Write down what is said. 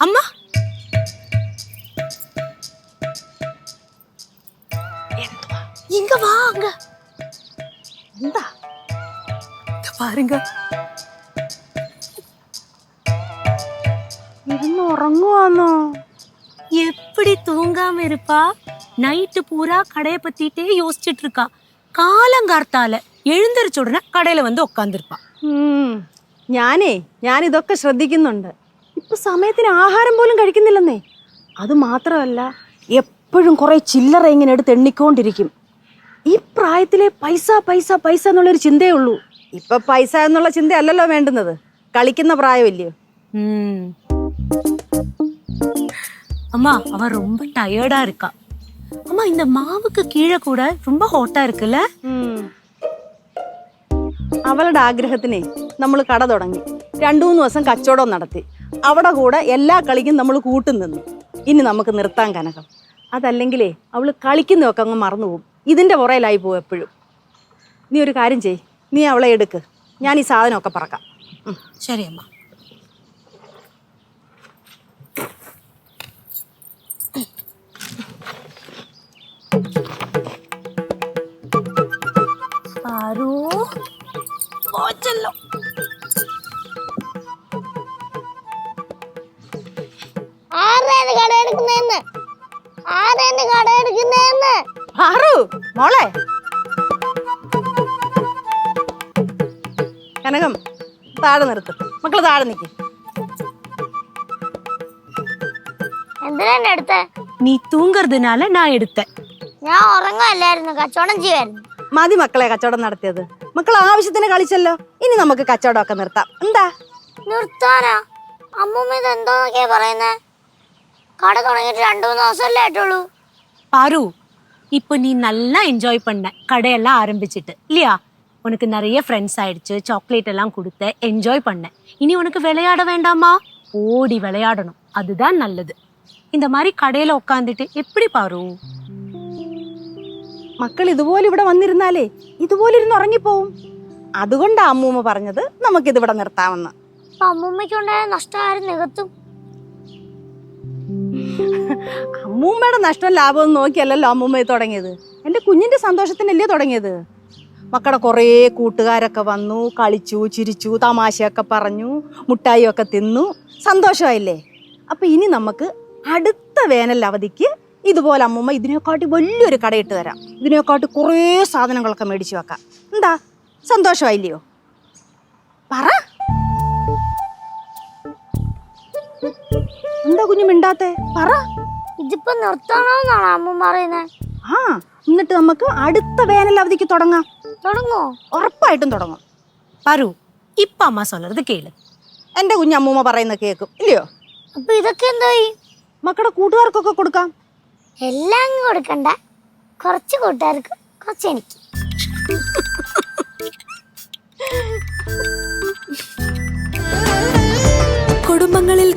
அம்மா இங்க வாங்க എന്താ இங்க பாருங்க ഇരുന്ന് ഉറങ്ങുവാന്നോ எப்படி தூங்காம இருப்பா நைட்டு பூரா கடையை பத்திட்டே யோசிச்சுட்டு இருக்கா காலங்கார்த்தால எழுந்திரிச்ச உடனே கடையில வந்து உட்காந்துருப்பா ഉം. ഞാനേ ഞാൻ ഇതൊക്കെ ശ്രദ്ധിക്കുന്നുണ്ട് ഇപ്പൊ സമയത്തിന് ആഹാരം പോലും കഴിക്കുന്നില്ലെന്നേ അത് മാത്രമല്ല എപ്പോഴും കുറെ ചില്ലറ ഇങ്ങനെ എടുത്ത് എണ്ണിക്കൊണ്ടിരിക്കും ഈ പ്രായത്തിലെ പൈസ പൈസ പൈസ എന്നുള്ളൊരു ചിന്തയേ ഉള്ളൂ ഇപ്പൊ പൈസ എന്നുള്ള ചിന്തയല്ലല്ലോ വേണ്ടുന്നത് കളിക്കുന്ന പ്രായമല്ലയോ ம். அம்மா அவ ரொம்ப டயர்டா இருக்கா அம்மா இந்த மாவுக்கு கீழே கூட ரொம்ப ஹாட்டா இருக்குல்ல ഉം. അവളുടെ ആഗ്രഹത്തിനെ നമ്മൾ കട തുടങ്ങി രണ്ടു മൂന്ന് ദിവസം കച്ചവടം നടത്തി അവിടെ കൂടെ എല്ലാ കളിക്കും നമ്മൾ കൂട്ടുനിന്നു ഇനി നമുക്ക് നിർത്താൻ കനകം. അതല്ലെങ്കിലേ അവൾ കളിക്കുന്നതൊക്കെ അങ്ങ് മറന്നുപോകും. ഇതിന്റെ പുറയിലായി പോകും എപ്പോഴും. നീ ഒരു കാര്യം ചെയ് നീ അവളെ എടുക്ക്. ഞാൻ ഈ സാധനമൊക്കെ പറക്കാം. ശരി അമ്മ. ആരോ പോച്ചല്ലോ ആരാണ് കട എടുക്കുന്നതെന്ന് ആരാണ് കട എടുക്കുന്നതെന്ന് ആറു മോളെ കനകം താഴെ നിർത്ത് മക്കള് താഴെ നിൽക്ക് എന്തിനാണ് എടുത്തേ நீ தூங்குறதுனால நான் எடுத்தேன் ഞാൻ ഉറങ്ങല്ലായിരുന്നു കച്ചവടം ചെയ്യുമായിരുന്നു മതി മക്കളെ കച്ചവടം നടത്തിയത് മക്കൾ ആവശ്യത്തിന് കളിച്ചല്ലോ ഇനി നമുക്ക് കച്ചവടമൊക്കെ നിർത്താം എന്താ നിർത്താനാ അമ്മൂമ്മ ഇത് എന്തോന്നൊക്കെയാ പറയുന്നേ കട തുടങ്ങിയിട്ട് രണ്ടു മൂന്ന് ദിവസമല്ലേ ആയിട്ടുള്ളൂ பாரு இப்போ நீ நல்லா என்ஜாய் பண்ண கடையெல்லாம் ஆரம்பிச்சிட்டு இல்லையா உனக்கு நிறைய ஃப்ரெண்ட்ஸ் ஆயிடுச்சு சாக்லேட் எல்லாம் கொடுத்த என்ஜாய் பண்ண இனி உனக்கு விளையாட வேண்டாமா ஓடி விளையாடணும் அதுதான் நல்லது இந்த மாதிரி கடையில உட்காந்துட்டு எப்படி பாரு മക്കൾ ഇതുപോലെ ഇവിടെ വന്നിരുന്നാലേ ഇതുപോലെ ഇരുന്ന് ഉറങ്ങിപ്പോവും അതുകൊണ്ടാ അമ്മൂമ്മ പറഞ്ഞത് നമുക്കിത് ഇവിടെ നിർത്താമെന്ന് അപ്പൊ അമ്മൂമ്മയ്ക്കുണ്ടായ നഷ്ടം ആരും നികത്തും അമ്മൂമ്മയുടെ നഷ്ടം ലാഭവും നോക്കിയല്ലല്ലോ അമ്മൂമ്മ തുടങ്ങിയത്? എന്റെ കുഞ്ഞിന്റെ സന്തോഷത്തിനല്ലേ തുടങ്ങിയത്? മക്കളുടെ കുറേ കൂട്ടുകാരൊക്കെ വന്നു കളിച്ചു ചിരിച്ചു തമാശയൊക്കെ പറഞ്ഞു മുട്ടായിയൊക്കെ തിന്നു. സന്തോഷമായില്ലേ? അപ്പോൾ ഇനി നമുക്ക് അടുത്ത വേനൽ അവധിക്ക് ഇതുപോലെ അമ്മൂമ്മ ഇതിനെക്കാട്ടി വലിയൊരു കടയിട്ട് തരാം. ഇതിനെക്കാട്ടി കുറേ സാധനങ്ങളൊക്കെ മേടിച്ചു വെക്കാം. എന്താ? സന്തോഷമായില്ലയോ? പറ. മിണ്ടാത്തേ പറ. ഇതിപ്പോ നിർത്തണോന്നാണ് അമ്മ പറയുന്നത് ആ എന്നിട്ട് നമുക്ക് അടുത്ത വേനൽ അവധിക്ക് തുടങ്ങാം. തുടങ്ങോ? ഉറപ്പായിട്ടും തുടങ്ങും. പറു ഇപ്പൊ അമ്മ സ്വലത് കേൾ. എന്റെ കുഞ്ഞമ്മൂമ്മ പറയുന്ന കേക്കും ഇല്ലയോ? അപ്പൊ ഇതൊക്കെ എന്തായി? മക്കളുടെ കൂട്ടുകാർക്കൊക്കെ കൊടുക്കാം. എല്ലാം കൊടുക്കണ്ട. കുറച്ച് കൂട്ടുകാർക്ക് കുറച്ച് എനിക്ക്.